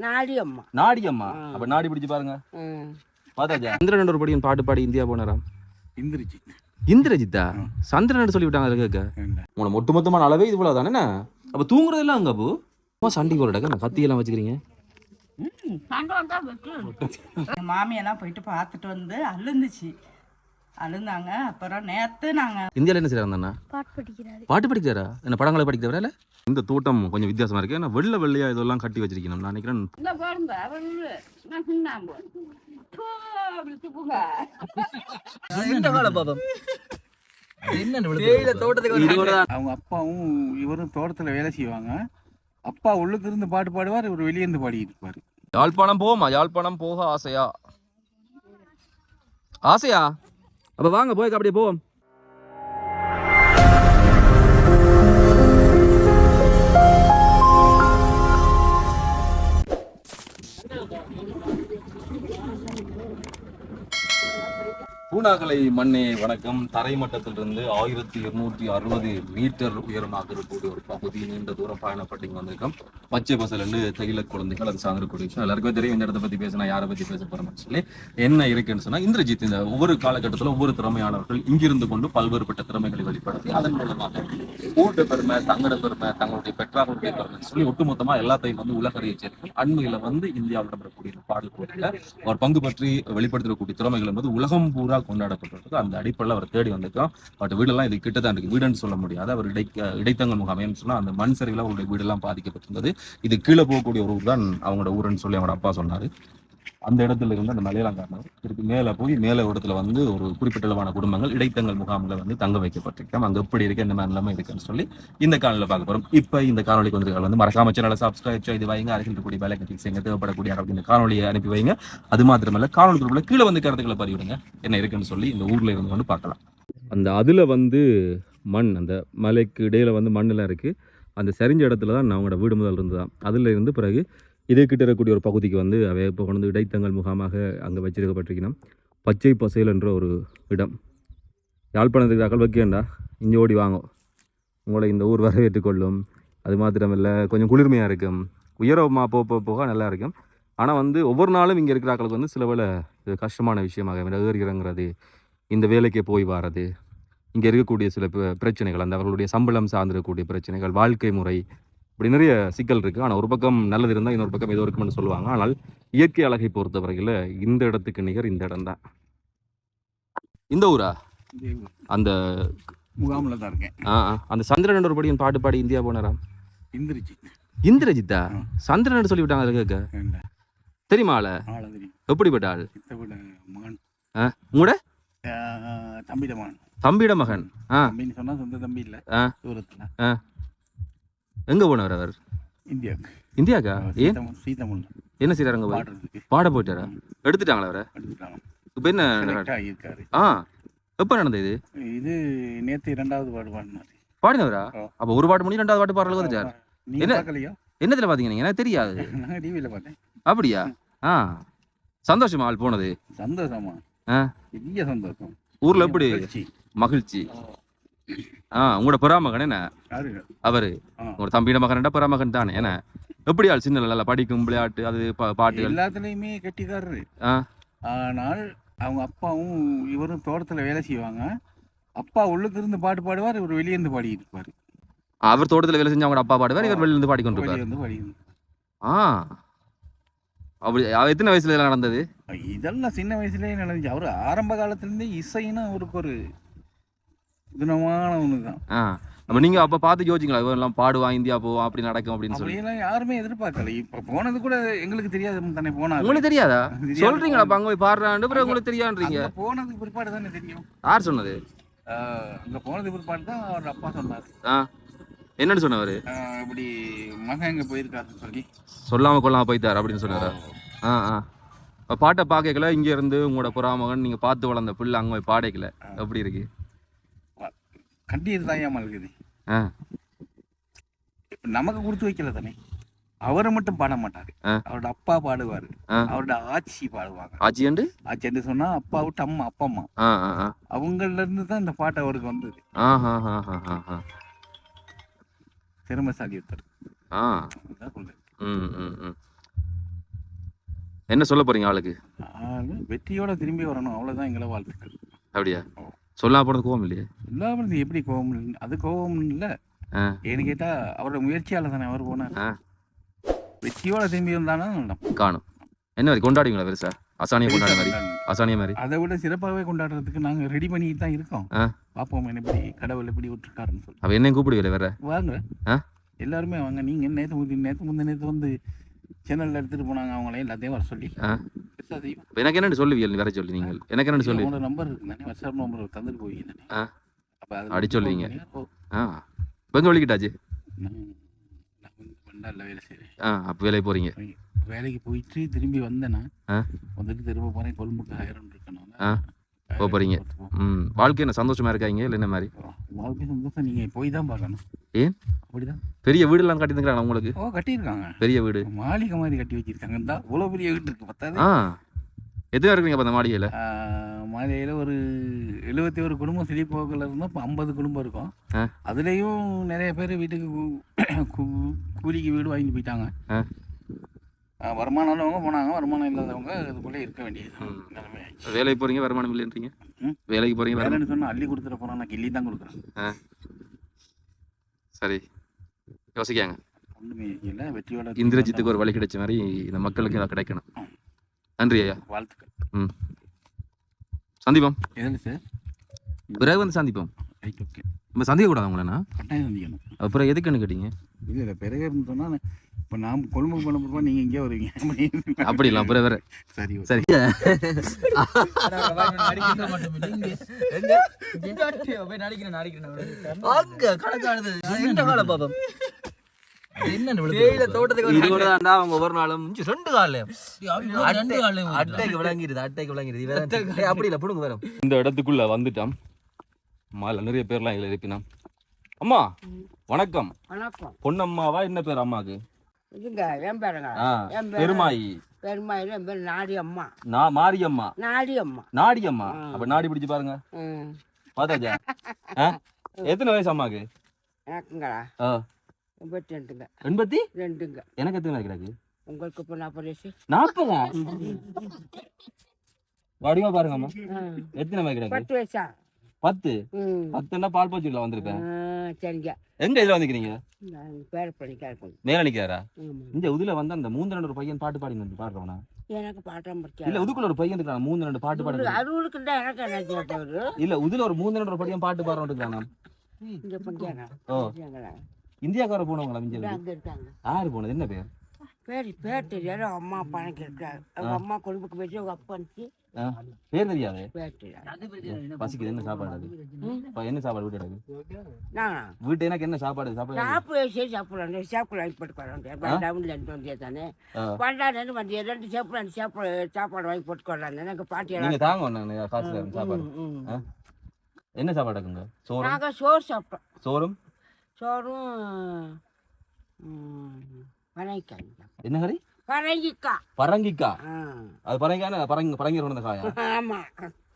நாடி அம்மா நாடி அம்மா அப்ப நாடி பிடிச்சு பாருங்க. ம். பார்த்தாச்சா? சந்திரன் ஒரு படியின் பாட்டு பாடி இந்தியா போனாராம் இந்திரிச்சு இந்திரஜித்தா? சந்திரன் சொல்லி விட்டாங்க கேட்க. உனக்கு ஒட்டு மொத்தமான அளவே இது போல தானே? அப்ப தூங்குறதெல்லாம் அங்க அப்போ? சண்டி நான் கத்தி எல்லாம் வச்சுக்கிறீங்க மாமியெல்லாம் போயிட்டு பார்த்துட்டு வந்து அழுந்துச்சு. அழுந்தாங்க. அப்புறம் நேற்று நாங்கள் இந்தியால என்ன செய்யறாங்க பாட்டு படிக்கிறாரு. பாட்டு படிக்கிறாரா? என்ன படங்களை படிக்கிறவரா இல்ல? இந்த தோட்டம் கொஞ்சம் வித்தியாசமா இருக்கு. ஏன்னா வெள்ளை வெள்ளையா இதெல்லாம் கட்டி வச்சிருக்கணும். நான் நினைக்கிறேன். அவங்க அப்பாவும் இவரும் தோட்டத்துல வேலை செய்வாங்க. அப்பா உள்ளுக்கு இருந்து பாட்டு பாடுவார் இவர் வெளியே இருந்து பாடிட்டு இருப்பாரு. யாழ்ப்பாணம் போமா? யாழ்ப்பாணம் போக ஆசையா? ஆசையா? அப்போ வாங்க போய் அப்படியே போவோம். பூனாகலை மண்ணே வணக்கம். தரைமட்டத்திலிருந்து ஆயிரத்தி இருநூற்றி அறுபது மீட்டர் உயரமாக இருக்கக்கூடிய ஒரு பகுதி நீண்ட தூரம் பயணப்பட்டு வந்திருக்கோம். பச்சை பசலன்னு தைல குழந்தைகள் அது சார்ந்திருக்கூடிய விஷயம் எல்லாருக்குமே தெரியும் இந்த இடத்த பத்தி பேசினா யாரை பத்தி பேச போறோம்னு சொல்லி என்ன இருக்குன்னு சொன்னா இந்திரஜித் இந்த ஒவ்வொரு காலகட்டத்தில் ஒவ்வொரு திறமையானவர்கள் இங்கிருந்து கொண்டு பல்வேறுபட்ட திறமைகளை வெளிப்படுத்தி அதன் மூலமாக கூட்டு பெருமை தங்கட பெருமை தங்களுடைய பெற்றார்களுடைய பெருமை சொல்லி ஒட்டுமொத்தமா எல்லாத்தையும் வந்து உலகறிய சேர்த்து அண்மையில வந்து இந்தியாவில் நடக்கக்கூடிய பாடல் போட்டியில அவர் பங்கு பற்றி வெளிப்படுத்தக்கூடிய திறமைகள் என்பது உலகம் பூரா கொண்டாடப்பட்டிருக்கு அந்த அடிப்படையில் அவர் தேடி வந்திருக்கோம் பட் வீடெல்லாம் இது கிட்ட தான் இருக்கு. வீடுன்னு சொல்ல முடியாது. அவர் இடை இடைத்தங்கல் முகாமைன்னு சொன்னால் அந்த மண் சரிவில் அவருடைய வீடெல்லாம் பாதிக்கப்பட்டிருந்தது. இது கீழே போகக்கூடிய ஒரு ஊர் தான் அவங்களோட ஊருன்னு சொல்லி அவங்களோட அப்பா சொன்னாரு. அந்த இடத்துல இருந்து அந்த மலையாளங்காரன் திருப்பி மேலே போய் மேலே இடத்துல வந்து ஒரு குறிப்பிட்ட அளவான குடும்பங்கள் இடைத்தங்கல் முகாமில் வந்து தங்க வைக்கப்பட்டிருக்கோம் அங்கே எப்படி இருக்கு இந்த மாதிரி எல்லாமே இருக்குன்னு சொல்லி இந்த காணொலியில் பார்க்க போறோம். இப்போ இந்த காணொலிக்கு வந்து வந்து மறக்காம சேனலை சப்ஸ்கிரைப் செய்து வைங்க. அருகில் இருக்கக்கூடிய வேலை கட்டி செய்யுங்க தேவைப்படக்கூடிய யாராவது காணொலியை அனுப்பி வைங்க. அது மாத்திரமல்ல காணொலி குரூப்ல கீழே வந்து கருத்துக்களை பதிவிடுங்க. என்ன இருக்குன்னு சொல்லி இந்த ஊர்ல இருந்து வந்து பார்க்கலாம். அந்த அதில் வந்து மண் அந்த மலைக்கு இடையில வந்து மண்ணெல்லாம் இருக்கு. அந்த சரிஞ்ச இடத்துல தான் அவங்களோட வீடு முதல் இருந்ததான். அதில் இருந்து பிறகு இதே கிட்ட இருக்கக்கூடிய ஒரு பகுதிக்கு வந்து அவை இப்போ கொண்டு வந்து இடைத்தங்கல் முகாமாக அங்கே வச்சிருக்கப்பட்டிருக்கணும் பச்சை பசையல் என்ற ஒரு இடம். யாழ்ப்பாணத்துக்கு அகல் வைக்கண்டா இங்கே ஓடி வாங்கும் உங்களை இந்த ஊர் வரவேற்றுக்கொள்ளும் அது மாத்திரமில்லை கொஞ்சம் குளிர்மையாக இருக்கும். உயரமாக போக போக போக நல்லா இருக்கும். ஆனால் வந்து ஒவ்வொரு நாளும் இங்கே இருக்கிற ஆட்களுக்கு வந்து சில வேலை இது கஷ்டமான விஷயமாக இருக்கும். ஏறி இறங்குறது இந்த வேலைக்கு போய் வர்றது இங்கே இருக்கக்கூடிய சில பிரச்சனைகள் அந்த அவர்களுடைய சம்பளம் சார்ந்திருக்கக்கூடிய பிரச்சனைகள் வாழ்க்கை முறை இப்படி நிறைய சிக்கல் இருக்குது ஆனால் ஒரு பக்கம் நல்லது இருந்தால் இன்னொரு பக்கம் ஏதோ இருக்கும்னு சொல்லுவாங்க. ஆனால் இயற்கை அழகை பொறுத்தவரையில் இந்த இடத்துக்கு நிகர் இந்த இடம் தான் இந்த ஊரா. அந்த முகாமில் தான் இருக்கேன். ஆ அந்த சந்திரன் ஒரு படியின் பாட்டு பாடி இந்தியா போனாராம்? இந்திரிச்சு இந்திரஜித்தா? சந்திரன் சொல்லி விட்டாங்க அதை கேட்க. தெரியுமா ஆள? எப்படிப்பட்ட ஆள்? மகன். ஆ உங்களோட தம்பிட மகன். தம்பியிட மகன். ஆ. சொன்னா சொந்த தம்பி இல்ல. தூரத்துல. ஆ. எங்க போனவர் அவர்? இந்தியாவுக்கு. இந்தியாக்கா ஏன்? என்ன செய்யறாங்க போய்? பாடுறதுக்கு. பாட போயிட்டாரா? எடுத்துட்டாங்களா அவரை? எடுத்துட்டாங்க. இப்போ என்ன ஆகியிருக்காரு ஆ எப்போ நடந்தது இது? இது நேத்து இரண்டாவது பாடு பாடினாரு. பாடினவரா. அப்போ ஒரு பாட்டு முடிஞ்சு ரெண்டாவது பாட்டு பாடுறது வந்துட்டார் என்ன? என்னத்துல பாத்தீங்க நீங்க? எனக்கு தெரியாது. டிவியில பார்த்தேன் அப்படியா? ஆ. சந்தோஷமா ஆள் போனது? சந்தோஷமா. பெரிய சந்தோஷம். ஊர்ல எப்படி? மகிழ்ச்சி. ஆ உங்களோட பெறாமகன் என்ன? யாரு? அவரு. உங்களோட தம்பியிட மகன்டா பெறாமகன் தானே என்ன? எப்படி ஆள் சின்ன நல்லா படிக்கும் விளையாட்டு அது பா- பாட்டுகள்? எல்லாத்துலயுமே கெட்டிக்காரரு. ஆனால் அவங்க அப்பாவும் இவரும் தோட்டத்துல வேலை செய்வாங்க. அப்பா உள்ளுக்கு இருந்து பாட்டு பாடுவார் இவர் வெளியே இருந்து பாடிட்டு இருப்பாரு. அவர் தோட்டத்துல வேலை செஞ்சு அவங்க அப்பா பாடுவார் இவர் வெளியில இருந்து பாடிக்கொண்டு வெளியே இருப்பார். ஆ. அப்படி எத்தனை வயசுல இதெல்லாம் நடந்தது? இதெல்லாம் சின்ன வயசுலயே நடந்துச்சு. அவர் ஆரம்ப காலத்துல இருந்தே இசைன்னா அவருக்கு ஒரு ஒன்று தான் ஆ அப்ப நீங்க அப்ப பார்த்து யோசிங்களா இவன் எல்லாம் பாடுவான் இந்தியா போவான் அப்படி நடக்கும் அப்படின்னு சொல்லி. அப்படியெல்லாம் யாருமே எதிர்பார்க்கல. இப்ப போனது கூட எங்களுக்கு தெரியாது தானே போனாரு உங்களுக்கு தெரியாதா. சொல்றீங்களா அப்ப அங்க போய் பாடுறான்னு பிறகு உங்களுக்கு தெரியான்றீங்க? போனதுக்கு பிற்பாடு தானே தெரியும். யார் சொன்னது? அங்க போனதுக்கு பிற்பாடு தான் அவர் அப்பா சொன்னார். ஆ என்னன்னு சொன்னவரு? இப்படி மகன் எங்க போயிருக்காருன்னு சொல்லி. சொல்லாம கொள்ளாம போயிட்டார் அப்படின்னு சொன்னாரா? ஆ. ஆ பாட்டை பார்க்கல இங்க இருந்து உங்களோட புறாமகன் நீங்க பார்த்து வளர்ந்த பிள்ளை அங்க போய் பாடைக்கல. எப்படி இருக்கு? கண்டியது தான் ஏமா இருக்குது இப்ப நமக்கு கொடுத்து வைக்கல தானே. அவரை மட்டும் பாட மாட்டாரு. அவரோட அப்பா பாடுவாரு. அவரோட ஆட்சி பாடுவாங்க. ஆச்சியண்டு ஆட்சின்னு சொன்னா அப்பா விட்டு அம்மா அப்பா அம்மா. அவங்கள்ல இருந்து தான் இந்த பாட்டு அவருக்கு வந்தது. திறமைசாலி ஒருத்தர். என்ன சொல்ல போறீங்க ஆளுக்கு? ஆளு வெற்றியோட திரும்பி வரணும். அவ்வளோதான் எங்களை வாழ்த்துக்கள். அப்படியா? சொல்லாம போனது கோவம் இல்லையே? இல்லாமல் எப்படி கோபம் இல்லை? அது கோபம் இல்லை. ஏன்னு கேட்டால் அவரோட முயற்சியால் தானே அவர் போனார். வெற்றியோட திரும்பி வந்தானா. காணும். என்ன மாதிரி கொண்டாடுவீங்களா பெருசா? அசானிய கொண்டாட மாதிரி? அசானிய மாதிரி? அதை விட சிறப்பாகவே கொண்டாடுறதுக்கு நாங்கள் ரெடி பண்ணிட்டு தான் இருக்கோம். ஆ. பார்ப்போம் எப்படி கடவுள் எப்படி விட்டுருக்காருன்னு சொல்லி அவ என்னையும் கூப்பிடுவீங்களே வேற? வாங்க? எல்லாருமே வாங்க. நீங்கள் நேற்று முந்தி நேற்று முந்தி நேற்று வந்து சேனலில் எடுத்துகிட்டு போனாங்க அவங்களே எல்லாத்தையும் வர சொல்லி. எனக்கு என்னன்னு சொல்லுவீங்க வேற சொல்லி நீங்கள். எனக்கு என்னன்னு சொல்லி. நம்பர் வாட்ஸ்அப் நம்பர் தந்துட்டு போவீங்க ஆ. அப்போ அடி சொல்லுவீங்க. ஆ. பெங்க வலிக்கிட்டாச்சு நான் நான் வந்து பண்டாரில் வேலை செய்கிறேன் ஆ அப்போ வேலைக்கு போறீங்க. வேலைக்கு போயிட்டு திரும்பி வந்தேன்னா. வந்துட்டு திரும்ப போகிறேன் கொழும்புக்கு ஆயிரம் இருக்கணும் ஆ. போக போறீங்க. ம். வாழ்க்கை என்ன சந்தோஷமா இருக்காங்க இல்லை என்ன மாதிரி? வாழ்க்கை சந்தோஷம். நீங்கள் போய் தான் பார்க்கணும். ஏன்? அப்படிதான் பெரிய வீடுலாம் கட்டி தந்துக்கிறாங்க உங்களுக்கு? ஓ கட்டியிருக்காங்க. பெரிய வீடு. மாளிகை மாதிரி கட்டி வச்சிருக்காங்க. இந்த இவ்வளோ பெரிய வீடு இருக்கு பத்தாது ஆ. எத்தனை இருக்கிறீங்க அப்ப அந்த மாளிகையில் மாளிகையில் ஒரு எழுபத்தி ஒரு குடும்பம் சிலிப்போக்கில் இருந்தால் இப்போ ஐம்பது குடும்பம் இருக்கும். அதுலேயும் நிறைய பேர் வீட்டுக்கு கூலிக்கு வீடு வாங்கிட்டு போயிட்டாங்க. வருமானம் உள்ளவங்க போனாங்க வருமானம் இல்லாதவங்க இதுக்குள்ளே இருக்க வேண்டியது. ம். நிலைமை வேலைக்கு போறீங்க வருமானம் இல்லைன்றீங்க? ம். வேலைக்கு போறீங்க வருமானம்? வேலைன்னு சொன்னால் அள்ளி கொடுத்துட போகிறோம் நான் கிள்ளி தான் கொடுக்குறேன். சரி. யோசிக்காங்க. ஒன்றுமே இல்லை வெற்றியோட இந்திரஜித்துக்கு ஒரு வழி கிடைச்ச மாதிரி இந்த மக்களுக்கு இதை கிடைக்கணும். நன்றி ஐயா. வாழ்த்துக்கள். சந்திப்போம். எதில் சார்? பிறகு வந்து சந்திப்போம். Right okay. நம்ம சந்திக்க கூடாது உங்களா கட்டாயம் சந்திக்கணும். அப்புறம் எதுக்குன்னு கேட்டீங்க? இல்லை இல்லை பிறகு சொன்னால் இப்போ நான் கொழும்பு பண்ண போகிறப்ப நீங்கள் இங்கே வருவீங்க. அப்படி இல்லை அப்புறம் வேற. சரி. சரி. ஒவ்வொரு நாளும் ரெண்டு காலையும் அட்டைக்கு விளங்கிடுது அட்டைக்கு விளங்கிடுது அப்படி இல்ல புடுங்க வரும் இந்த இடத்துக்குள்ள வந்துட்டோம். மால நிறைய பேர்லாம் இதில் இருப்பினோம் அம்மா வணக்கம். வணக்கம். பொன்னம்மாவா என்ன பேர் அம்மாக்கு? இதுங்க என் பேருங்க. ஆ என் பேரு பெருமாயி. பெருமாயில் என் பேர் நாடி அம்மா நான் மாரியம்மா. நாடி அம்மா நாடி அம்மா அப்ப நாடி பிடிச்சு பாருங்க. ம். பார்த்தாச்சா? ஆ? எத்தனை வயசு அம்மாக்கு? எனக்குங்களா? ஆ. எண்பத்தி ரெண்டுங்க. எண்பத்தி? ரெண்டுங்க. எனக்கு எத்தனை கிடக்கு? உங்களுக்கு இப்போ நாற்பது வயசு. நாற்பதா? வடிவா பாருங்க அம்மா. எத்தனை வயசு கிடக்கு? பத்து வயசா? பத்து. பத்துன்னா பால் போச்சுல வந்திருப்பேன். ஆ, சரிங்க. எங்க இதுல வந்துக்கிறீங்க ஆமாம் இந்த உதுல வந்து அந்த ரெண்டு ஒரு பையன் பாட்டு பாடி வந்து பாடுறவனா? எனக்கு பாட்டம் இல்ல உதுக்குள்ள ஒரு பையன் இருக்கான் மூந்து ரெண்டு பாட்டு பாடு அறுவலுக்கு தான் எனக்கு என்ன இல்ல உதுல ஒரு மூந்து ரெண்டு ஒரு பையன் பாட்டு பாடுறவன் இருக்கானா இங்கே இந்தியாக்கார போனவங்களா மிஞ்சல் யாரு போனது? என்ன பேர்? பேர் பேர் தெரியாது அம்மா அப்பா எனக்கு இருக்காரு அவங்க அம்மா கொழும்புக்கு போயிட்டு அவங்க அப்பா ஆ, பேர் தெரியாது? பசிக்குது என்ன சாப்பாடு அது? என்ன சாப்பாடு வீட்டு எனக்கு நானா வீட்டு எனக்கு என்ன சாப்பாடு? சாப்பாடு சாப்பிட சரி சாப்பிடலாம். சாப்பிட வாங்கி போட்டு வரேன் டவுன்ல இருந்து வந்தே தானே. பண்டாண்டு வந்து ரெண்டு சாப்பிட சாப்பிட சாப்பாடு வாங்கி போட்டு வரலாம் எனக்கு பாட்டி நீங்க தாங்க ஒண்ணு காசு சாப்பாடு? என்ன சாப்பாடு இருக்குங்க? சோறும்? நாங்க சோறு சாப்பிட்டோம். சோறும்? சோறும் என்ன கறி பரங்கிக்காய். பரங்கிக்கா ஆ. அது பரங்கிக்கான பரங்கி பரங்கி கொண்ட காயா? ஆமா.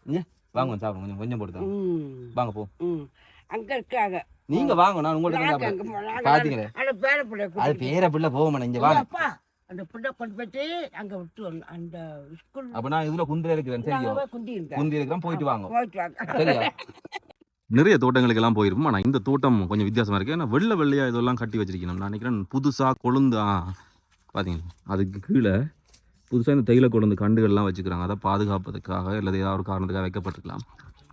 இங்க வாங்க சாப்பிடுங்க கொஞ்சம் கொஞ்சம் போட்டு வாங்க போ. அங்க இருக்காங்க. நீங்க வாங்க நான் உங்கள்ட்ட. பாத்தீங்களே? அந்த பேர பிள்ளை அது பேர பிள்ளை போக மாட்டேன். இங்க வாங்க. அந்த பிள்ளை கொண்டு போயிட்டு அங்க விட்டு. அந்த ஸ்கூல் அப்ப நான் இதுல குந்திர இருக்கிறேன் சரியா? குந்தி இருக்கிறேன் போயிட்டு வாங்க. போயிட்டு வாங்க. சரியா? நிறைய தோட்டங்களுக்கெல்லாம் போயிருப்போம். ஆனால் இந்த தோட்டம் கொஞ்சம் வித்தியாசமாக இருக்குது ஏன்னா வெள்ளை வெள்ளையாக இதெல்லாம் கட்டி வச்சிருக்கணும். நான் நினைக்கிறேன் புதுசாக கொழுந்தா பார்த்தீங்கன்னா அதுக்கு கீழே புதுசாக இந்த தைல கொழுந்து கண்டுகள்லாம் வச்சுக்கிறாங்க. அதை பாதுகாப்பதுக்காக இல்லை ஏதாவது ஒரு காரணத்துக்காக வைக்கப்பட்டிருக்கலாம்.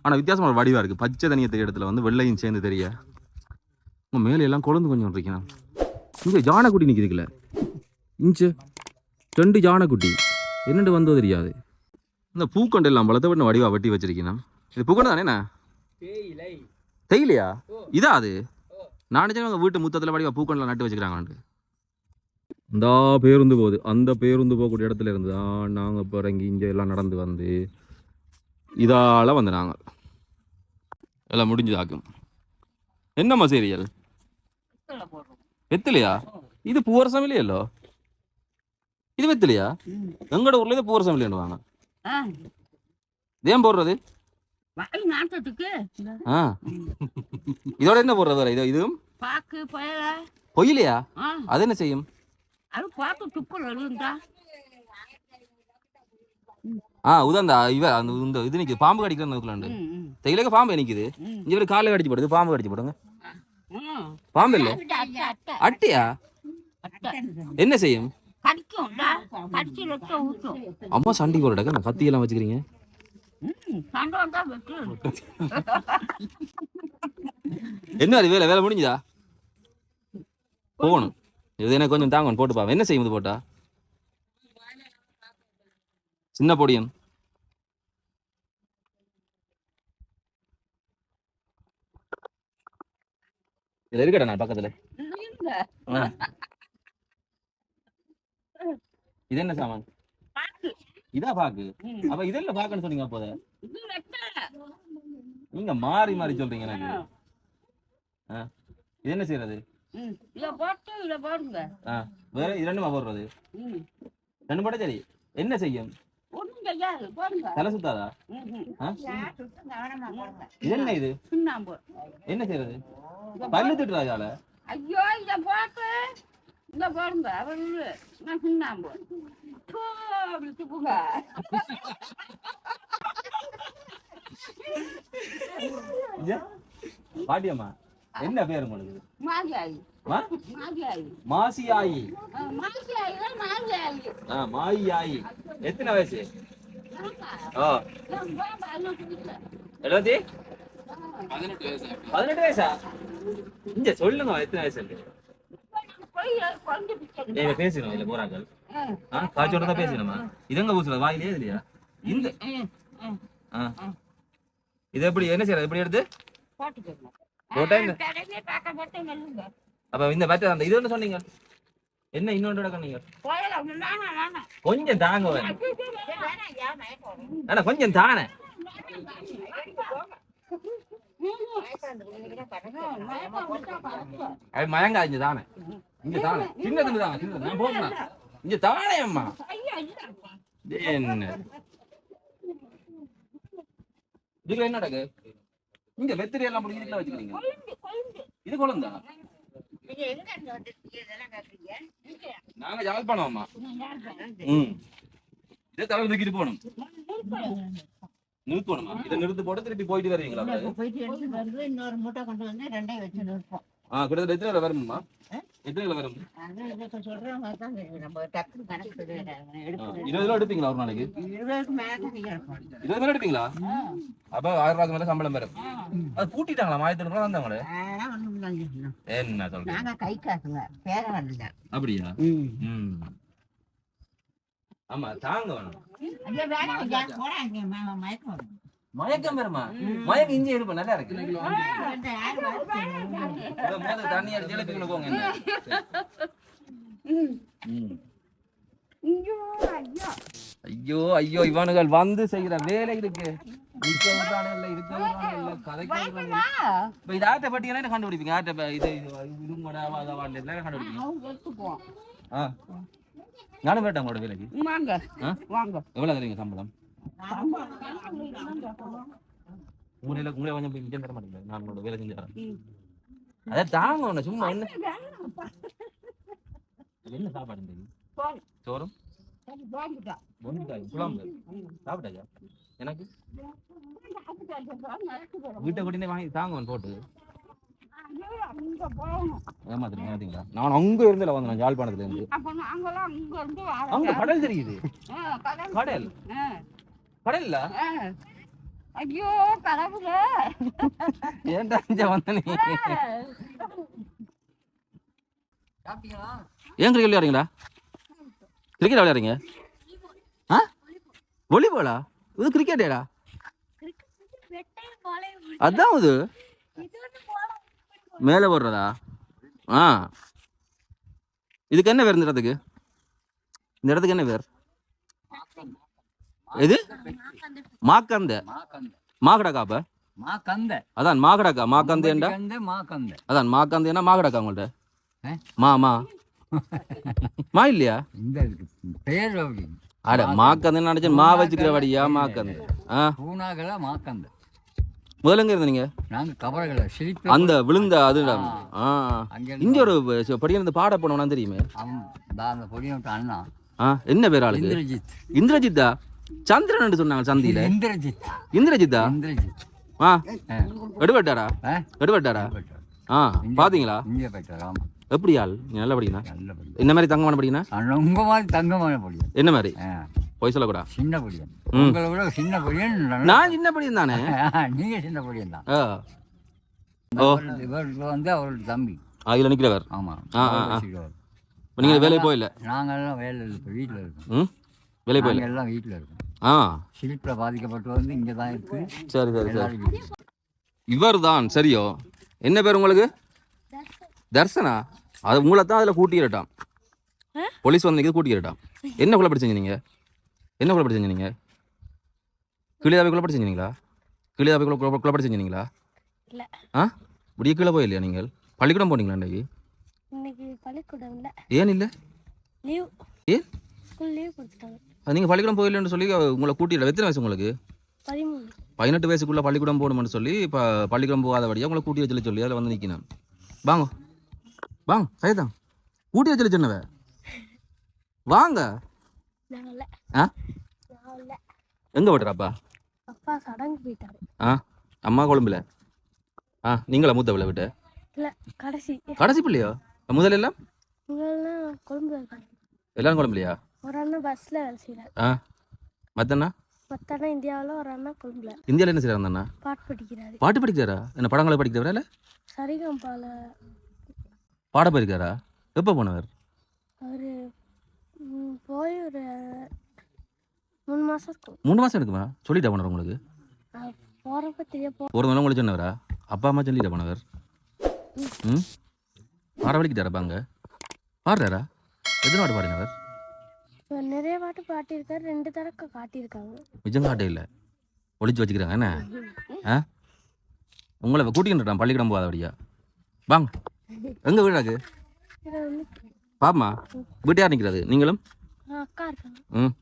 ஆனால் வித்தியாசமான வடிவாக இருக்குது பச்சை தனிய இடத்துல வந்து வெள்ளையும் சேர்ந்து தெரிய. உங்கள் மேலையெல்லாம் கொழுந்து கொஞ்சம் இருக்கணும் இங்கே ஜானக்குட்டி நிற்குதுக்குல இஞ்சு ரெண்டு ஜானக்குட்டி. என்னென்று வந்தோ தெரியாது. இந்த பூக்கண்டு எல்லாம் பழத்தை பண்ண வெட்டி வச்சிருக்கேன் இது பூக்கொண்டு தானே தேயிலை. தெரியலையா இதா அது? நான் நினைச்சேன் வீட்டு முத்தத்தில் வடிவா பூக்கொண்டில் நட்டு வச்சுக்கிறாங்கன்ட்டு இந்த பேருந்து போகுது. அந்த பேருந்து போகக்கூடிய இடத்துல இருந்து தான் நாங்கள் இப்போ இறங்கி இங்கே எல்லாம் நடந்து வந்து இதால் வந்து நாங்கள் எல்லாம் முடிஞ்சதாக்கும் என்னம்மா சீரியல் வெத்திலையா? இது பூவரசம் இல்லையல்லோ இது வெத்திலையா? எங்களோட ஊர்ல இது பூவரசம் இல்லைன்னு ஆ, ஏன் போடுறது? நாட்டத்துக்கு ஆ. இதோட என்ன போடுறது இது இதுவும்? பாக்கு பயல? பொய்யிலையா ஆ. அது என்ன செய்யும்? அது பாக்கு துப்புள் எழுந்தா ஆ உதாந்தா இவ அந்த இந்த இது நிக்குது. பாம்பு கடிக்கிற ம், தையிலுக்கு பாம்பு நிக்குது. இங்க ஒரு காலில் கடிச்சு போடுது? பாம்பு கடிச்சு போடுங்க. பாம்பு இல்ல? அட்டை, அட்டை, அட்டை. அட்டியா? அட்டை. என்ன செய்யும். அம்மா சண்டி போடுறக்க நான் கத்தி எல்லாம் வச்சுக்கிறீங்க. என்ன அது வேலை வேலை முடிஞ்சுதா? போகணும். இது எனக்கு கொஞ்சம் தாங்க போட்டு பாவம் என்ன செய்யும் போட்டா? சின்ன பொடியன் இது இருக்கடா நான் பக்கத்துல. இது என்ன சாமான். இதா பாக்கு. அப்ப இதெல்லாம் பாக்குன்னு சொன்னீங்க அப்போத? வெட்டை. நீங்க மாறி மாறி சொல்றீங்க எனக்கு. இது என்ன செய்யறது வேற இது ரெண்டுமா போடுறது. ரெண்டு போட்டா சரி. என்ன செய்யும்? தலை சுத்தாதா. இது என்ன இது? என்ன செய்யறது இதை பல்லு திட்டுறாஜால ஐயோ இதை போட்டு இதை போடுங்க அவரு நான் சுண்ணாம்பு அப்படி துப்புங்க. பாட்டியம்மா என்ன பேர் உங்களுக்கு? மாகியாயி மாசியாயி. மாயியாயி. எத்தனை வயசு? ஆ. எழுபத்தி பதினெட்டு வயசா இங்க சொல்லுங்க எத்தனை வயசு இருக்கு நீங்க பேசணும் காய்ச்சோட தான் பேசணுமா இதங்க பூசுல வாயிலே இல்லையா இந்த இது எப்படி என்ன செய்யறது? எப்படி எடுத்து? போட்டா இந்த அப்ப இந்த பச்சை அந்த இது என்ன சொன்னீங்க? என்ன இன்னொன்று கொஞ்சம் தாங்க வேணும் கொஞ்சம் தானே அது மயங்கா இங்க தானே. இங்க தானே? சின்னதுல தானே சின்னது. நான் போகணும் இங்க தானே அம்மா. என்ன? இதுல என்ன நடக்கு? இங்க வெத்திரி எல்லாம் முடிஞ்சு வச்சுக்கிறீங்க. இது குழந்தா? நாங்க யாழ்ப்பாணம் அம்மா. ம். இதை தலை தூக்கிட்டு போகணும். நிறுத்தணுமா இதை நிறுத்து போட்டு திருப்பி போயிட்டு அப்படியே? போயிட்டு இன்னொரு மூட்டை கொண்டு வந்து ரெண்டையும் வச்சு நிற்போம். ஆ கிட்டத்தட்ட எத்தனை கிலோ வரும்மா? எத்தனை கிலோ வரும். இருபது கிலோ எடுப்பீங்களா ஒரு நாளைக்கு. இருபது கிலோ எடுப்பீங்களா? அப்ப ஆயிரம் ரூபாய்க்கு மேல சம்பளம் வரும். அது கூட்டிட்டாங்களா? ஆயிரத்தி ரூபா இன்னும். என்ன சொல்றீங்க நாங்க கை காசுங்க. பேர வரல அப்படியா? ஆமா தாங்க வேணும். மயக்கம் வரும். மயக்கம் இஞ்சி இருப்ப நல்லா இருக்கு. மோத தண்ணி அடிச்சு எழுப்பிக்கணும் போங்க. ஐயோ ஐயோ. இவனுகள் வந்து செய்யற வேலை இருக்கு. கண்டுபிடிப்பீங்க? நானும் போயிட்டேன் உங்களோட வேலைக்கு? வாங்க. எவ்வளவு தரீங்க சம்பளம்? உங்களை உங்களை கொஞ்சம் போய் மிச்சம் தர மாட்டீங்களா? நான் உங்களோட வேலை செஞ்சு தரேன். அதை தாங்க ஒண்ணு சும்மா என்ன என்ன சாப்பாடு சோறு. சோறும்? சாப்பிட்டாச்சா? எனக்கு. வீட்டை கூட்டினே வாங்கி தாங்க போட்டு. ஐயோ, அங்க போகணும். ஏமாத்துறீங்க ஏமாத்தீங்களா நான் அங்க இருந்துல வந்தேன் நான் யாழ்ப்பாணத்துல இருந்து. அங்க இருந்து. கடல் தெரியுது. கடல். கடல்ல. ஐயோ கடவுளே. ஏன்டா இங்க வந்த நீ? ஏன் கிரிக்கெட் விளையாடுறீங்களா? கிரிக்கெட் விளையாடுறீங்க? ஆ? வாலிபாலா இது கிரிக்கெட்டேடா அதான் இது. மேலே போடுறதா ஆ. இதுக்கு என்ன பேர் இந்த இடத்துக்கு? இந்த இடத்துக்கு என்ன பேர்? எது? மாக்கந்த. மாகடக்கா அப்ப மாக்கந்த. அதான் மாகடக்கா மாக்கந்தேண்டா கந்த மாக்கந்த அதான் மாக்காந்தேனா மாகடக்கா உங்கள்ட்ட? மா மா. மா இல்லையா? இந்த பெயர் அட மாக்கந்தேன்னு நினைச்சேன் மா வச்சுக்கிறபடியா மாக்கந்த. ஆ? பூனாகல மாக்கந்த. முதல்ல எங்க இருந்தீங்க நாங்க? கபரகளை சிரிப்பு அந்த விழுந்த அது ஆ. இங்க ஒரு ப- படி இருந்து பாட போனவனா தெரியுமே? அந்த பொடியோட்ட அண்ணா. ஆ என்ன பேர் ஆளுக்கு இந்திரஜித். இந்திரஜித்தா? சந்திரன் சொன்னாங்க சந்தியில. இந்திரஜித். இந்திரஜித்தா? இந்திரஜித். ஆ. எடுபட்டாரா? எடுபட்டாரா? ஆ பாத்தீங்களா? எப்படி ஆள்? நல்லா படிக்கணும் என்ன மாதிரி தங்கமான படிக்கணும் உங்க மாதிரி தங்கமான படியும் என்ன மாதிரி? பொய் சொல்லக்கூடா? சின்ன படியும் ம். உங்களை விட சின்ன நல்ல- நான் சின்ன படியும் தானே? நீங்க சின்ன படியும் தான். இவர் வந்து அவரோட தம்பி. ஆ இதில் நிற்கிறவர் ஆமா. ஆ, ஆ, நீங்கள் வேலைக்கு போயில நாங்கெல்லாம் வேலை இப்போ வீட்டில் இருக்கோம். வேலைக்கு போயில நாங்கள் எல்லாம் வீட்டில் இருக்கோம். ஆ. பாதிக்கப்பட்டு வந்து இங்கே தான் இருக்கு. சரி சரி சரி. இவர் தான் சரியோ. என்ன பேர் உங்களுக்கு? தர்சனா? அது உங்களை தான் அதில் கூட்டிக்கிறட்டாம் போலீஸ் வந்து கூட்டிக்கிறட்டாம் என்ன கொலை படிச்சீங்க நீங்கள் என்ன கொலை படிச்சீங்க நீங்கள் கிளியாவை கொலை படிச்சீங்களா கிளியாவை கொலை கொலை கொலை படிச்சீங்களா இல்ல. ஆ? விடிய கீழே போயில்லையா நீங்கள்? பள்ளிக்கூடம் போனீங்களா இன்றைக்கு இன்னைக்கு பள்ளிக்கூடம் இல்லை. ஏன் இல்லை? லீவ். ஏன்? ஸ்கூல் லீவ் கொடுத்துட்டாங்க. நீங்கள் பள்ளிக்கூடம் போயிடலன்னு சொல்லி உங்களை கூட்டிடல. எத்தனை வயசு உங்களுக்கு? பதினெட்டு வயசுக்குள்ள பள்ளிக்கூடம் போகணும்னு சொல்லி இப்போ பள்ளிக்கூடம் போகாதபடியாக உங்களை கூட்டி வச்சு சொல்லி அதில் வந்து நிற்கணும் வாங்க. வாங்க சைதான் கூட்டி வச்சு சொன்னவ? வாங்க. ஆ? எங்கே போட்டுறாப்பா அப்பா சடங்கு போயிட்டாரு. ஆ? அம்மா கொழும்புல? ஆ நீங்களா மூத்த பிள்ளை விட்டு கடைசி. கடைசி பிள்ளையோ? முதல்ல எல்லாம்? எல்லாரும் கொழும்புலையா? ஒரு அண்ணன் பஸ்ஸில் வேலை செய்கிறார் ஆ? மத்தண்ணா மற்ற அண்ணன் இந்தியாவில் ஒரு அண்ணன் கொழும்புல இந்தியாவில் என்ன செய்கிறாங்க அண்ணா? பாட்டு படிக்கிறாரு. பாட்டு படிக்கிறாரா? என்ன படங்களை படிக்கிறவரா இல்லை? சரிகம்பால பாட போயிருக்காரா? எப்போ போனவர்? அவர் போய் ஒரு மூணு மாதம் இருக்கும். மூணு மாதம் இருக்குமா? சொல்லிட்டா போனவர் உங்களுக்கு? போகிறப்ப தெரிய போ உங்களுக்கு சொன்னவரா? அப்பா அம்மா சொல்லிட்டா போனவர்? ம். பாட வலிக்கிட்டாரப்பா அங்கே? பாடுறாரா? எத்தனை பாட்டு பாடினவர்? நிறைய பாட்டு பாட்டியிருக்காரு ரெண்டு தடவை காட்டியிருக்காங்க. நிஜம் காட்டே இல்லை ஒளிச்சு வச்சுக்கிறாங்க என்ன? ஆ? உங்களை கூட்டிக்கிட்டான் பள்ளிக்கூடம் போகாதபடியா வாங்க. எங்கே வீடாக்கு பாப்பா வீட்டு யார் நிற்கிறது நீங்களும்? ம்.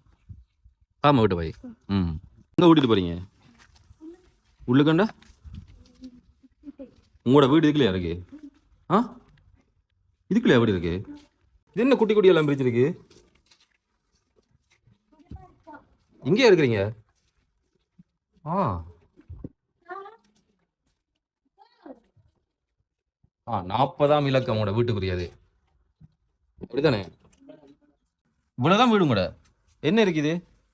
பாமா வீட்டு போய். ம். எங்கே கூட்டிகிட்டு போகிறீங்க உள்ளுக்கண்டா? உங்களோட வீடு இதுக்குலையா இருக்கு? ஆ? இதுக்குலையா வீடு இருக்கு? இது என்ன குட்டி குட்டி எல்லாம் பிரிச்சிருக்கு? இங்கே இருக்கிறீங்க? ஆ. ஆ நாற்பதாம் இலக்கம் உங்களோட வீட்டுக்குரியது. அப்படிதானே இவ்வளோதான் வீடும் கூட என்ன இருக்குது?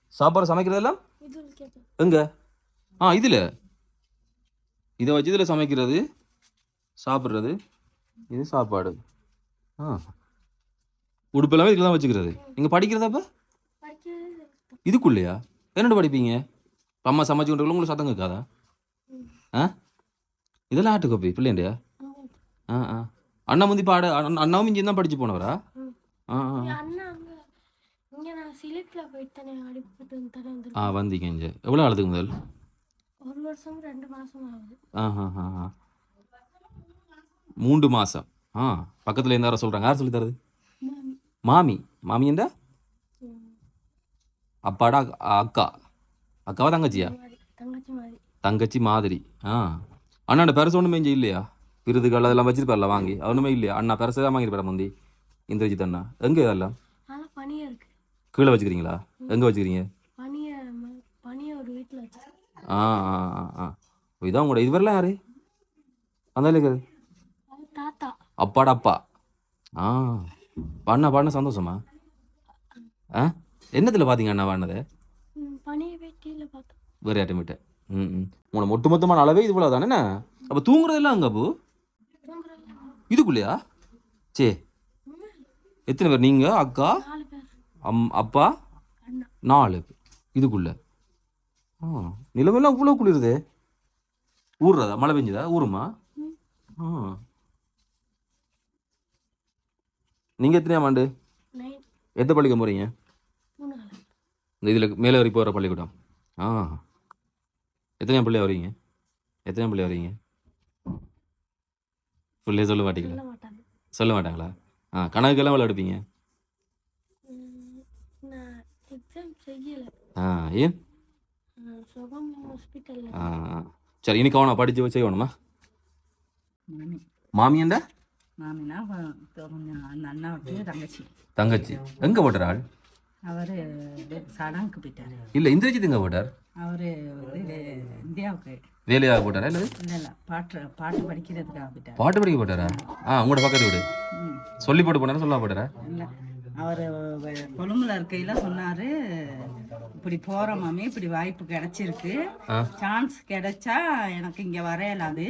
சாப்பாடு சமைக்கிறதெல்லாம்? எங்க? ஆ இதில். இதை வச்சு இதில் சமைக்கிறது சாப்பிட்றது இது சாப்பாடு. ஆ. உடுப்பெல்லாமே இதில் தான் வச்சுக்கிறது. நீங்கள் படிக்கிறதப்ப படிக்கிறது இதுக்குள்ளையா? என்னோட படிப்பீங்க? அம்மா சமைச்சு கொண்டு உங்களுக்கு சத்தம் கேட்காதா? ஆ? இதெல்லாம் ஆட்டு கோப்பி பிள்ளைண்டியா ஆ ஆ. அண்ணா முந்தி பாட அண்ணா- அண்ணாவும் இங்கே தான் படிச்சு போனவரா? ஆ ஆ. ஆ வந்தீங்க இங்கே. எவ்வளோ ஆளுதுக்கு முதல்? ஒரு வருஷம் ரெண்டு மாசம் ஆகுது. ஆ ஆ ஆ ஆ. மூன்று மாதம் ஆ பக்கத்தில் யாரோ சொல்கிறாங்க யார் சொல்லி தரது? மாமி. மாமி. என்றா அப்பாடா அக்- அக்கா. அக்காவா தங்கச்சியா? தங்கச்சி மாதிரி. ஆ. அண்ணாண்ட பெருசு ஒன்றுமே இங்கே இல்லையா? விருதுகள் அதெல்லாம் வச்சிருப்பார்ல வாங்கி. அவனுமே இல்லையா? அண்ணா பெருசு தான் வாங்கியிருப்பாரு முந்தி? இந்திரஜித் அண்ணா. எங்கே இதெல்லாம் கீழே வச்சுக்கிறீங்களா? எங்கே வச்சுக்கிறீங்க? ஆ ஆ ஆ இதான் உங்களோட இதுவரெல்லாம் யாரு? அந்த இருக்கிறது அப்பாடா அப்பா. ஆ. பாடினா பாடின சந்தோஷமா? ஆ? என்னத்தில் பார்த்தீங்க அண்ணா பாடினதை ம், பனிய வேட்டியில பார்த்தோம். வேறு ஆட்டோமேட்ட ம் ம். உனக்கு ஒட்டு மொத்தமான அளவே இது போல தானே அப்போ தூங்குறதெல்லாம் அங்கே அப்போ? இதுக்குள்ளேயா? சே. எத்தனை பேர்? நீங்கள் அக்கா? அம் அப்பா? நாலு இதுக்குள்ள. ஆ நிலமெல்லாம் இவ்வளோ குளிருதே. ஊறுறதா மழை பெஞ்சுதா? ஊறுமா ஆ. நீங்கள் எத்தனையாம் ஆண்டு? நைன். எந்த பள்ளிக்கு போகிறீங்க இந்த இதில் மேலே வரைக்கும் போகிற பள்ளிக்கூடம். ஆ. எத்தனையாம் பிள்ளையா வரீங்க எத்தனையாம் பிள்ளையா வரீங்க பிள்ளைய சொல்ல மாட்டீங்களா? சொல்ல மாட்டாங்க. சொல்ல மாட்டாங்களா? ஆ கணக்குக்கெல்லாம் எவ்வளோ எடுப்பீங்க? ஆ ஏன்? ஆ ஆ. சரி இன்னைக்கு அவனை படித்து வச்சு செய்யணுமா? மாமி. மாமியண்டா மாமினா தங்கச்சி. தங்கச்சி. எங்கே போட்டுற ஆள்? அவர் சடங்குக்கு போயிட்டாரு. இல்ல இந்திரஜித் எங்க போட்டார் அவர் இது இந்தியாவுக்கு வேலையாக போட்டாரா இல்ல? இல்லை இல்லை பாட்டு பாட்டு படிக்கிறதுக்காக போயிட்டார். பாட்டு படிக்க போட்டாரா ஆ உங்களோட பக்கத்து வீடு. சொல்லி போட்டு போனாரா சொல்ல போட்டாரா இல்லை அவர் கொழும்புல இருக்கையில் சொன்னார் இப்படி போகிற மாமி இப்படி வாய்ப்பு கிடைச்சிருக்கு. சான்ஸ் கிடைச்சா எனக்கு இங்கே வரையலாது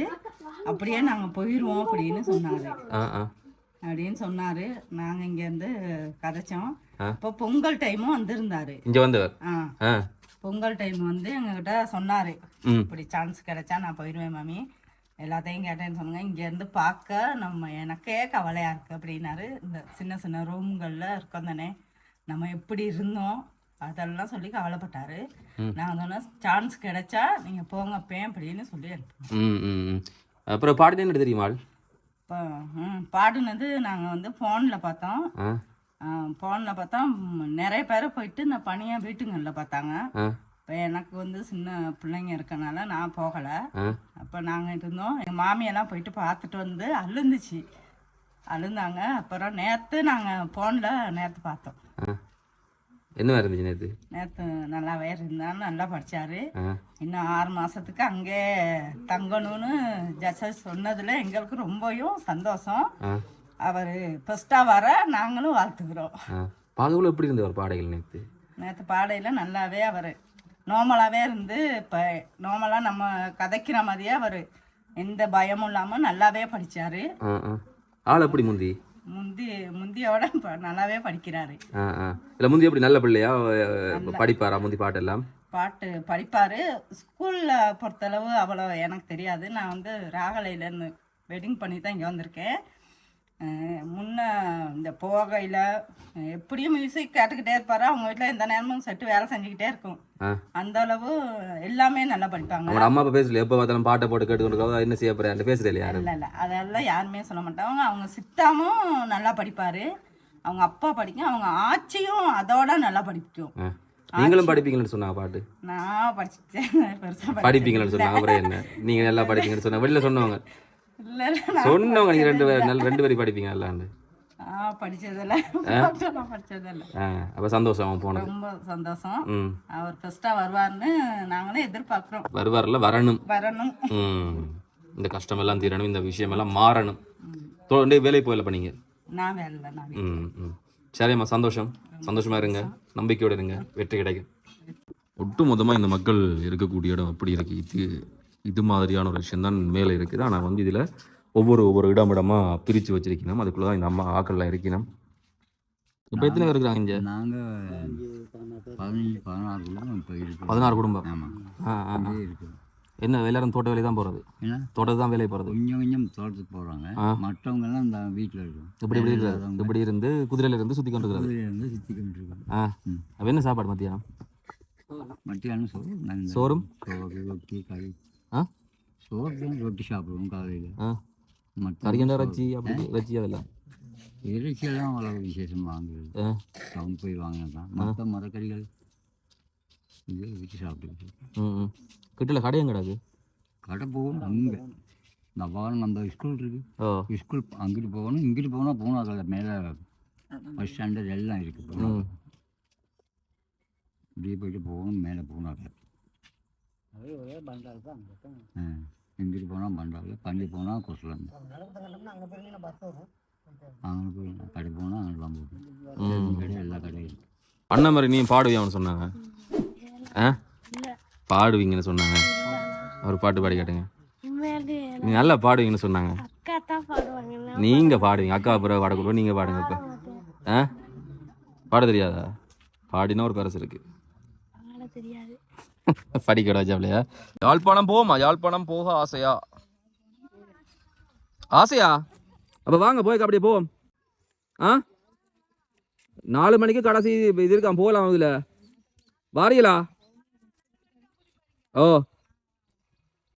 அப்படியே நாங்கள் போயிடுவோம் அப்படின்னு சொன்னார். ஆ ஆ. அப்படின்னு சொன்னார். நாங்கள் இங்கேருந்து கதைச்சோம். இப்போ பொங்கல் டைமும் வந்திருந்தாரு. இங்க வந்தவர்? பொங்கல் டைம் வந்து எங்ககிட்ட சொன்னார். இப்படி சான்ஸ் கிடைச்சா நான் போயிடுவேன் மாமி. எல்லாத்தையும் கேட்டேன்னு சொன்னாங்க. இங்கேருந்து பார்க்க நம்ம எனக்கே கவலையாக இருக்குது அப்படின்னாரு. இந்த சின்ன சின்ன ரூம்களில் இருக்கோம் தானே. நம்ம எப்படி இருந்தோம்? அதெல்லாம் சொல்லி கவலைப்பட்டாரு. நான் சொன்னேன் சான்ஸ் கிடைச்சா நீங்கள் போங்க அப்பேன் அப்படின்னு சொல்லி அனுப்பினோம். அப்புறம் பாடுனேன்னு தெரியுமா? இப்போ பாடுனது நாங்கள் வந்து ஃபோனில் பார்த்தோம். ஆ ஃபோனில் பார்த்தா நிறைய பேர் போயிட்டு இந்த பனியாக வீட்டுங்களில் பார்த்தாங்க. இப்போ எனக்கு வந்து சின்ன பிள்ளைங்க இருக்கனால நான் போகலை. அப்போ நாங்கள் இருந்தோம். எங்கள் மாமியெல்லாம் போயிட்டு பார்த்துட்டு வந்து அழுந்துச்சு. அழுந்தாங்க. அப்புறம் நேற்று நாங்கள் ஃபோனில் நேற்று பார்த்தோம். என்ன இருந்துச்சு நேற்று நேற்று நல்லாவே இருந்தாலும் நல்லா படித்தார் இன்னும் ஆறு மாதத்துக்கு அங்கே தங்கணும்னு ஜட்ஜஸ் சொன்னதில் எங்களுக்கு ரொம்பவும் சந்தோஷம். அவர் ஃபஸ்ட்டாக வர நாங்களும் வாழ்த்துக்கிறோம். பாதுகாப்பு எப்படி இருந்தவர் பாடைகள் நேற்று நேற்று பாடையில் நல்லாவே அவர் நார்மலாகவே இருந்து இப்போ நார்மலாக நம்ம கதைக்கிற மாதிரியே அவர் எந்த பயமும் இல்லாமல் நல்லாவே படித்தார் ஆள் எப்படி முந்தி? முந்தி முந்தியோட நல்லாவே படிக்கிறாரு. இல்லை முந்தி எப்படி நல்ல பிள்ளையா? படிப்பாரா முந்தி பாட்டெல்லாம்? பாட்டு படிப்பார். ஸ்கூலில் பொறுத்தளவு அவ்வளோ எனக்கு தெரியாது. நான் வந்து ராகலையிலேருந்து வெட்டிங் பண்ணி தான் இங்கே வந்திருக்கேன். முன்ன இந்த போகையில் எப்படியும் மியூசிக் கேட்டுக்கிட்டே இருப்பாரு. அவங்க வீட்டில் எந்த நேரமும் செட்டு வேலை செஞ்சுக்கிட்டே இருக்கும். அந்த அளவு எல்லாமே நல்லா படிப்பாங்க. அவங்களோட அம்மா அப்பா பேசல எப்போ பார்த்தாலும் பாட்டை போட்டு கேட்டுக்கொண்டு என்ன செய்ய போறேன் அந்த பேசுறேன் யாரும் இல்லை இல்லை அதெல்லாம் யாருமே சொல்ல மாட்டாங்க. அவங்க சித்தாமும் நல்லா படிப்பார். அவங்க அப்பா படிக்கும். அவங்க ஆச்சியும் அதோட நல்லா படிக்கும். நீங்களும் படிப்பீங்கன்னு சொன்னாங்க பாட்டு? நான் படிச்சுட்டேன் பெருசாக படிப்பீங்கன்னு சொன்னாங்க அப்புறம் என்ன? நீங்க நல்லா படிப்பீங்கன்னு சொன்னாங்க வெளியில சொன்னவங்க. சொன்னவங்க நீங்க ரெண்டு பேர் நல்ல ரெண்டு பேரும் படிப்பீங்க ஆ அப்ப சந்தோஷம் ரொம்ப அவர் வருவார்னு எதிர்பார்க்குறோம். வருவார்ல வரணும். வரணும். ம். இந்த கஷ்டமெல்லாம் தீரணும் இந்த விஷயமெல்லாம் மாறணும். தொடர்ந்து வேலை போயில பண்ணீங்க நான் வேலை ம் ம். சரிம்மா சந்தோஷம். சந்தோஷமா இருங்க. நம்பிக்கையோட இருங்க. வெற்றி கிடைக்கும். ஒட்டுமொத்தமாக இந்த மக்கள் இருக்கக்கூடிய இடம் எப்படி இருக்கு. இது இது மாதிரியான ஒரு விஷயம் தான் மேலே இருக்குது. ஆனால் வந்து இதில் ஒவ்வொரு ஒவ்வொரு இடம் இடமா பிரித்து வச்சிருக்கணும். அதுக்குள்ளே தான் இந்த அம்மா ஆக்கள்லாம் இருக்கணும். இப்போ எத்தனை பேர் இருக்கிறாங்க இங்கே? நாங்கள் பதினாறு குடும்பம் ஆமாம் ஆ ஆ ஆ. என்ன எல்லாரும் தோட்ட வேலை தான் போகிறது ஏன்னா தோட்டத்துக்கு தான் வேலையை போகிறது கொஞ்சம் கொஞ்சம் தோட்டத்துக்கு போகிறாங்க ஆ. மற்றவங்கெல்லாம் இந்த வீட்டில் இருக்கும் இப்படி இப்படி இருக்கிறது இப்படி இருந்து குதிரையில இருந்து சுற்றி கொண்டு இருக்கிறது இருந்து சுற்றிக்கிட்டு இருக்கோம் ஆ. ம். அப்போ என்ன சாப்பாடு மத்தியானம்? மத்தியானம் சோறு சோறும்? ஆ சோறு ரொட்டி சாப்பிடுவோம் காலையில் ஆ கறிகண்ட இறைச்சி அப்படி இறைச்சி அதெல்லாம் இறைச்சியெல்லாம் அவ்வளோ விசேஷம் வாங்குறது டவுன் போய் வாங்கினா தான் மற்ற மரக்கறிகள் இது வச்சு சாப்பிட்டு ம் கிட்டல கடையும் கிடக்கு கடை போகணும் அங்கே வாரம் நம்ம ஸ்கூல் இருக்கு ஸ்கூல் அங்கிட்டு போகணும் இங்கிட்டு போனால் போகணும் அதில் மேலே பஸ் ஸ்டாண்டர்ட் எல்லாம் இருக்குது போகணும் இப்படியே போயிட்டு போகணும் மேலே போகணும் இங்கிட்டு போனால் பண்டாவில் பண்டி போனால் கொசலம். அங்கே போய் கடை போனால் அங்கெல்லாம் போகும் கடை எல்லா கடையும் அண்ணன் மாதிரி நீ பாடுவியான்னு சொன்னாங்க? ஆ? பாடுவீங்கன்னு சொன்னாங்க. ஒரு பாட்டு பாடி காட்டுங்க. உண்மையாலே நீ நல்லா பாடுவீங்கன்னு சொன்னாங்க. அக்கா தான் பாடுவாங்க நீங்க பாடுவீங்க. அக்கா அப்புறம் பாடக்கூடாது நீங்க பாடுங்க இப்போ ஆ? பாட தெரியாதா? பாடினா ஒரு பெருசு இருக்கு. படிக்கடா ஜாப்லையா? யாழ்ப்பாணம் போமா யாழ்ப்பாணம் போக ஆசையா? ஆசையா? அப்போ வாங்க போய் அப்படியே போவோம். ஆ? நாலு மணிக்கு கடைசி இது இருக்கான் போகலாம் இதில். வாரியலா? ஓ.